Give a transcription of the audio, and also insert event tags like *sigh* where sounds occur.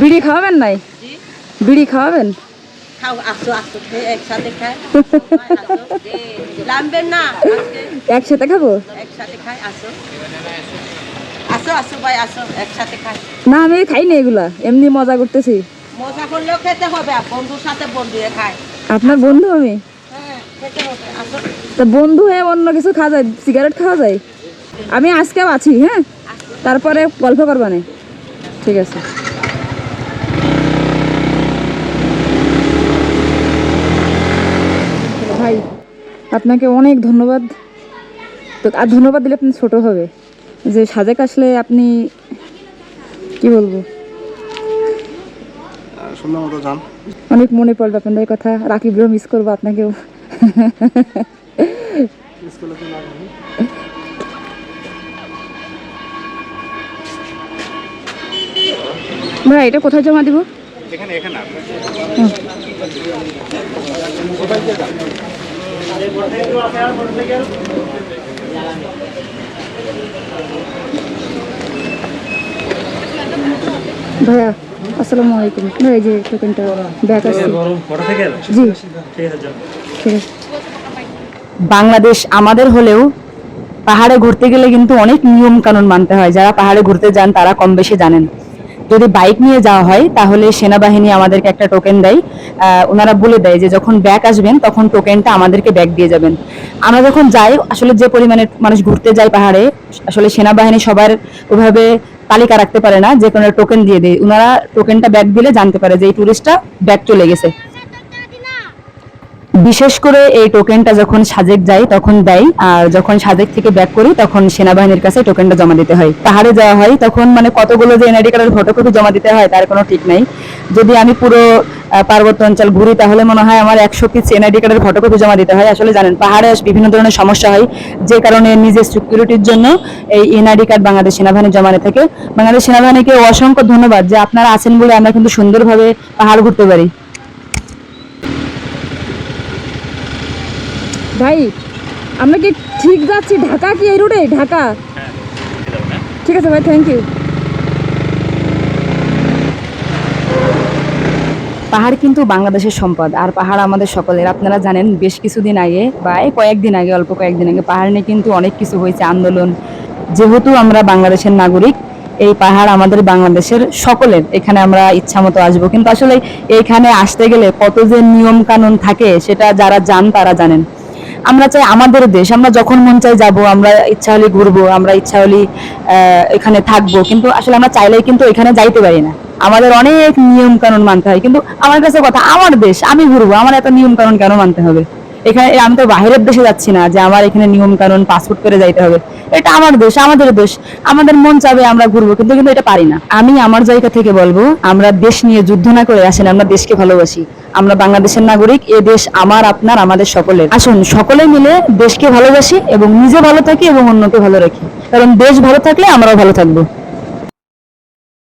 বিড়ি খাওয়াবেন নাই বিড়ি খাওয়াবেন? একসাথে *laughs* না একসাথে খাব? না আমি খাই না এগুলা এমনি মজা করতেছি। মজা করলেও খেতে হবে বন্ধুর সাথে বন্ধু খায় আপনার বন্ধু আমি? হ্যাঁ তা বন্ধু হয়ে অন্য কিছু খাওয়া যায় সিগারেট খাওয়া যায়? আমি আজকেও আছি হ্যাঁ? তারপরে গল্প করবানে। ঠিক আছে ভাই আপনাকে অনেক ধন্যবাদ। তো আর ধন্যবাদ দিলে আপনি ছোটো হবে। যে সাজেক আসলে আপনি কি বলব? অনেক মনে পড়বে আপনাদের কথা। রাকিবরেও মিস করব আপনাকেও। ভাই এটা কোথায় জমা দিব? এখানে এখানে। ভাইয়া আসসালামু আলাইকুম। ভাই যে টোকেনটা ব্যাক আসছে জি। ঠিক আছে বাংলাদেশ আমাদের হলেও পাহাড়ে ঘুরতে গেলে কিন্তু অনেক নিয়ম কানুন মানতে হয়। যারা পাহাড়ে ঘুরতে যান তারা কম বেশি জানেন। যদি বাইক নিয়ে যাওয়া হয় তাহলে সেনাবাহিনী আমাদেরকে একটা টোকেন দেয়। ওনারা বলে দেয় যে যখন ব্যাক আসবেন, তখন টোকেনটা আমাদেরকে ব্যাক দিয়ে যাবেন। আমরা যখন যাই, আসলে যে পরিমাণে মানুষ ঘুরতে যায় পাহাড়ে, আসলে সেনাবাহিনী সবার ওভাবে তালিকা রাখতে পারে না, যে কোনো টোকেন দিয়ে দেয়। ওনারা টোকেনটা ব্যাক দিলে জানতে পারে যে এই টুরিস্টটা ব্যাক চলে গেছে। বিশেষ করে এই টোকেনটা যখন সাজেক যাই তখন দেয়। আর যখন সাজেক থেকে ব্যাক করি, তখন সেনাবাহিনীর কাছে টোকেনটা জমা দিতে হয়। পাহাড়ে যাওয়া হয়, তখন মানে কতগুলো যে এনআইডি কার্ডের ফটোকপি জমা দিতে হয়, তার কোনো ঠিক নাই। যদি আমি পুরো পার্বত্য অঞ্চল ঘুরি, তাহলে মনে হয় আমার একশো পিস এনআইডি কার্ডের ফটোকপি জমা দিতে হয়। আসলে জানেন, পাহাড়ে বিভিন্ন ধরনের সমস্যা হয়। যে কারণে নিজের সিকিউরিটির জন্য এই এনআইডি কার্ড বাংলাদেশ সেনাবাহিনী জমা নিয়ে থাকে। বাংলাদেশ সেনাবাহিনীকে অসংখ্য ধন্যবাদ যে আপনারা আছেন বলে আমরা কিন্তু সুন্দরভাবে পাহাড় ঘুরতে পারি। ভাই আমরা কি ঠিক যাচ্ছি? ঢাকা কি এই রুটে ঢাকা? ঠিক আছে ভাই। থ্যাংক ইউ পাহাড় কিন্তু বাংলাদেশের সম্পদ আর পাহাড় আমাদের সকলের। আপনারা জানেন বেশ কিছুদিন আগে বা এই কয়েকদিন আগে অল্প কয়েকদিন আগে পাহাড় নিয়ে কিন্তু অনেক কিছু হয়েছে আন্দোলন। যেহেতু আমরা বাংলাদেশের নাগরিক এই পাহাড় আমাদের বাংলাদেশের সকলের। এখানে আমরা ইচ্ছা মতো আসব। কিন্তু আসলে এইখানে আসতে গেলে কত যে নিয়ম কানুন থাকে সেটা যারা জান তারা জানেন। আমরা চাই আমাদের দেশ, আমরা যখন মন চাই যাব, আমরা ইচ্ছা হলে ঘুরবো, আমরা ইচ্ছা হলে এখানে থাকব। কিন্তু আসলে আমরা চাইলেই কিন্তু এখানে যাইতে পারি না। আমাদের অনেক নিয়ম কানুন মানতে হয়। কিন্তু আমার কাছে কথা, আমার দেশ, আমি ঘুরবো, আমার এত নিয়ম কানুন কেন মানতে হবে? এখানে, আমি তো বাইরের দেশে যাচ্ছি না যে আমার এখানে নিয়ম কানুন পাসপোর্ট করে যাইতে হবে। এটা আমার দেশ, আমাদের দেশ, আমাদের মন চাবে আমরা ঘুরবো, কিন্তু কিন্তু এটা পারি না। আমি আমার জায়গা থেকে বলব, আমরা দেশ নিয়ে যুদ্ধ না করে আসেন, আমরা দেশকে ভালোবাসি। আমরা বাংলাদেশের নাগরিক, এ দেশ আমার, আপনার, আমাদের সকলের। আসুন, সকলে মিলে দেশকে ভালোবাসি এবং নিজে ভালো থাকি এবং অন্যকে ভালো রাখি। কারণ দেশ ভালো থাকলে আমরাও ভালো থাকব।